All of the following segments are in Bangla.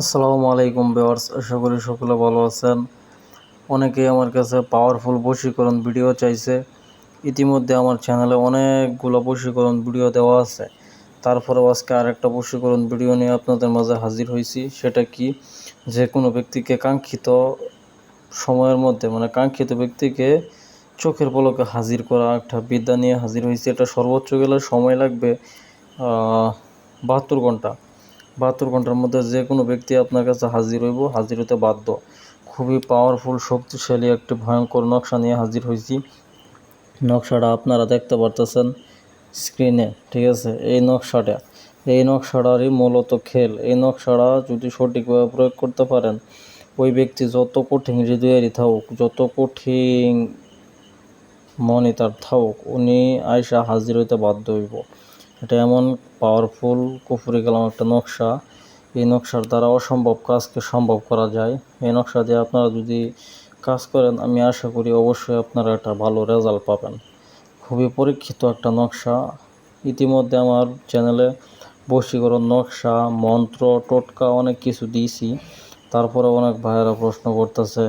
আসসালামু আলাইকুম বেওয়ার্স আশা করি সকলে ভালো আছেন। অনেকেই আমার কাছে পাওয়ারফুল বশীকরণ ভিডিও চাইছে। ইতিমধ্যে আমার চ্যানেলে অনেকগুলো বশীকরণ ভিডিও দেওয়া আছে। তারপরেও আজকে আরেকটা বশীকরণ ভিডিও নিয়ে আপনাদের মাঝে হাজির হয়েছি সেটা কি? যে কোনো ব্যক্তিকে কাঙ্ক্ষিত সময়ের মধ্যে মানে কাঙ্ক্ষিত ব্যক্তিকে চোখের পলকে হাজির করা, একটা বিদ্যা নিয়ে হাজির হয়েছি এটা সর্বোচ্চ গেলে সময় লাগবে বাহাত্তর ঘণ্টা। বাহাত্তর ঘণ্টার মধ্যে যে কোনো ব্যক্তি আপনার কাছে হাজির হইব, হাজির হতে বাধ্য। খুবই পাওয়ারফুল শক্তিশালী একটি ভয়ঙ্কর নকশা নিয়ে হাজির হয়েছি নকশাটা আপনারা দেখতে পারতেছেন স্ক্রিনে ঠিক আছে? এই নকশাটা, এই নকশাটারই মূলত খেল। এই নকশাটা যদি সঠিকভাবে প্রয়োগ করতে পারেন, ওই ব্যক্তি যত কঠিন হৃদয়েরই থাকুক, যত কঠিন মনে তার থাকুক, উনি আয়সা হাজির হইতে বাধ্য হইব। এটা এমন পাওয়ারফুল কুফুরি কালাম একটা নকশা। এই নকশার দ্বারা অসম্ভব কাজকে সম্ভব করা যায়। এই নকশা দিয়ে আপনারা যদি কাজ করেন, আমি আশা করি অবশ্যই আপনারা একটা ভালো রেজাল্ট পাবেন। খুবই পরীক্ষিত একটা নকশা। ইতিমধ্যে আমার চ্যানেলে বশীকরণ নকশা, মন্ত্র, টোটকা অনেক কিছু দিয়েছি। তারপরে অনেক ভাইয়েরা প্রশ্ন করতেছে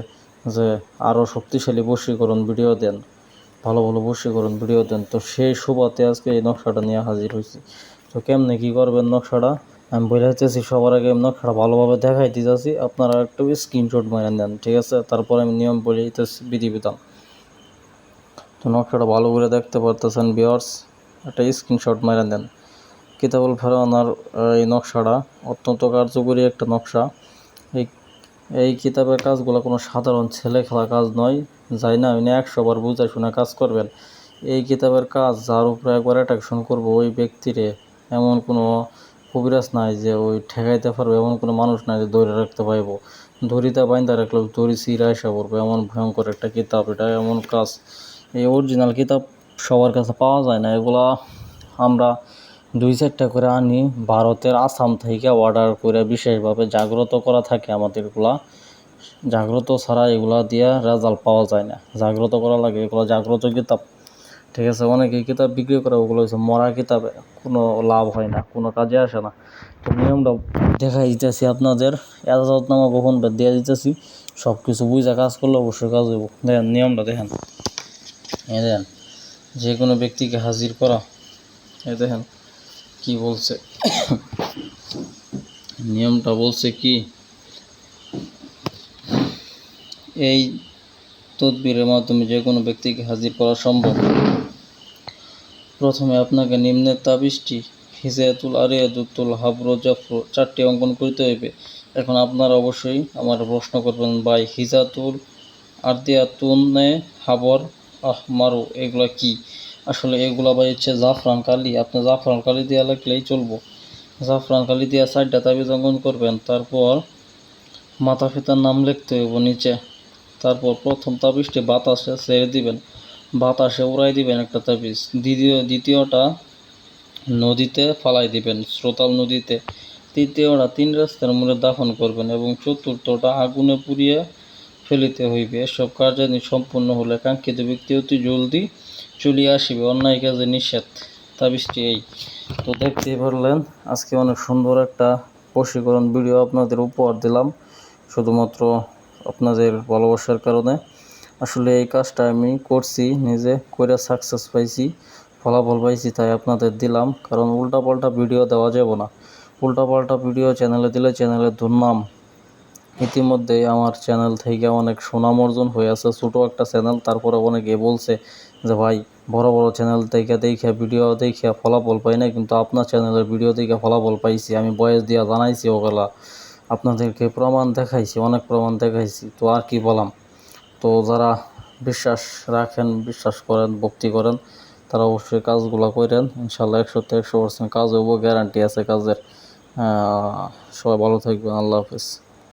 যে আরও শক্তিশালী বশীকরণ ভিডিও দেন। ভালো ভালো বশীকরণ ভিডিও দেন। তো সেই সুবাদে আজকে এই নকশাটা নিয়ে হাজির হয়েছি তো কেমনে কী করবেন নকশাটা? আমি বলে হইতেছি সবার আগে নকশাটা ভালোভাবে দেখাই দিতেছি আপনারা একটু স্ক্রিনশট মেরে নেন, ঠিক আছে? তারপরে আমি নিয়ম বলে দিতেছি, বিধিবিধান। তো নকশাটা ভালো করে দেখতে পারতেছেন বিয়ার্স একটা স্ক্রিনশট মেরে নেন। কিতাবুল ফেরানোর এই নকশাটা অত্যন্ত কার্যকরী একটা নকশা। এই এই কিতাবের কাজগুলো কোনো সাধারণ ছেলে খেলা কাজ নয়। যাই না, উনি একশো বার বুঝে শুনে কাজ করবেন। এই কিতাবের কাজ যার উপরে একবার অ্যাট্রাকশন করব ওই ব্যক্তিরে এমন কোনো কবিরাজ নাই যে ওই ঠেকাইতে পারবে, এমন কোনো মানুষ নাই যে ধরে রাখতে পারব। দড়িতে বাইন্দা রাখলে দড়ি সিরা এসে পড়বে, এমন ভয়ঙ্কর একটা কিতাব। এটা এমন কাজ। এই অরিজিনাল কিতাব সবার কাছে পাওয়া যায় না। এগুলা আমরা দুই চারটা করে আনি, ভারতের আসাম থেকে অর্ডার করে বিশেষভাবে জাগ্রত করা থাকে আমাদেরগুলা। জাগ্রত ছাড়া এগুলা দিয়ে রেজাল্ট পাওয়া যায় না। জাগ্রত করা লাগে, এগুলো জাগ্রত কিতাব। ঠিক আছে অনেকে কিতাব বিক্রি করে, ওগুলো হচ্ছে মরা কিতাবে, কোনো লাভ হয় না, কোনো কাজে আসে না। তো নিয়মটা দেখা দিতেছি আপনাদের এজাজতনামা গোপন দিয়ে দিতেছি সব কিছু বুঝে কাজ করলে অবশ্যই কাজ হইব। দেখেন, নিয়মটা দেখেন। দেখেন, যে কোনো ব্যক্তিকে হাজির করা। এ দেখেন কি বলছে? নিয়মটা বলছে কি? এই তদবিরের মাধ্যমে যে কোনো ব্যক্তিকে হাজির করা সম্ভব। প্রথমে আপনাকে নিম্নের তাবিজটি হিজায়াতুল আরিয়াদুতুল হাবর জাফর চারটি অঙ্কন করতে হইবে। এখন আপনারা অবশ্যই আমার প্রশ্ন করবেন, ভাই, হিজাতুল আরদিয়াতুনে হাবর, আহমারু, এগুলা কি? আসলে এগুলা ভাই হচ্ছে জাফরান কালি। আপনি জাফরান কালি দিয়ে লাগলেই চলবো। জাফরান কালি দিয়ে চারটা তাবিজ অঙ্কন করবেন, তারপর মাতা পিতার নাম লিখতে হইব নিচে। তারপর প্রথম তাবিজটি বাতাসে ছেড়ে দিবেন। বাতাসে উড়াই দিবেন একটা তাবিজ। দ্বিতীয়, দ্বিতীয়টা নদীতে ফালাই দিবেন, শ্রোতাল নদীতে। তৃতীয়টা তিন রাস্তার মূলে দাফন করবেন এবং চতুর্থটা আগুনে পুড়িয়ে ফেলিতে হইবে। এসব কার্যাদি সম্পূর্ণ হলে কাঙ্ক্ষিত ব্যক্তি অতি জলদি চলিয়া আসিবে, অন্যায় কাজে নিষেধ, তাবিজটি এই। তো দেখতেই পারলেন, আজকে অনেক সুন্দর একটা বশীকরণ ভিডিও আপনাদের উপহার দিলাম, শুধুমাত্র আপনাদের ভালোবাসার কারণে। আসলে এই কাজটা আমি করছি, নিজে করে সাকসেস পাইছি, ফলাফল পাইছি তাই আপনাদের দিলাম, কারণ উল্টাপাল্টা ভিডিও দেওয়া যাবে না। উল্টাপাল্টা ভিডিও চ্যানেলে দিলে চ্যানেলের দুর্নাম ইতিমধ্যেই আমার চ্যানেল থেকে অনেক সুনাম অর্জন হয়ে আছে। ছোটো একটা চ্যানেল তারপরে অনেকে বলছে যে, ভাই, বড় বড় চ্যানেল থেকে দেখে ভিডিও দেখে ফলাফল পাই না, কিন্তু আপনার চ্যানেলের ভিডিও দেখে ফলাফল পাইছি। আমি বয়স দিয়া জানাইছি ওগুলা। আপনাদেরকে প্রমাণ দেখাইছি, অনেক প্রমাণ দেখাইছি। তো আর কি বললাম তো যারা বিশ্বাস রাখেন, বিশ্বাস করেন, ভক্তি করেন, তারা অবশ্যই কাজগুলো করেন ইনশাল্লাহ একশোতে একশো পার্সেন্ট কাজ হব গ্যারান্টি আছে কাজের। সবাই ভালো থাকবেন, আল্লাহ হাফিজ।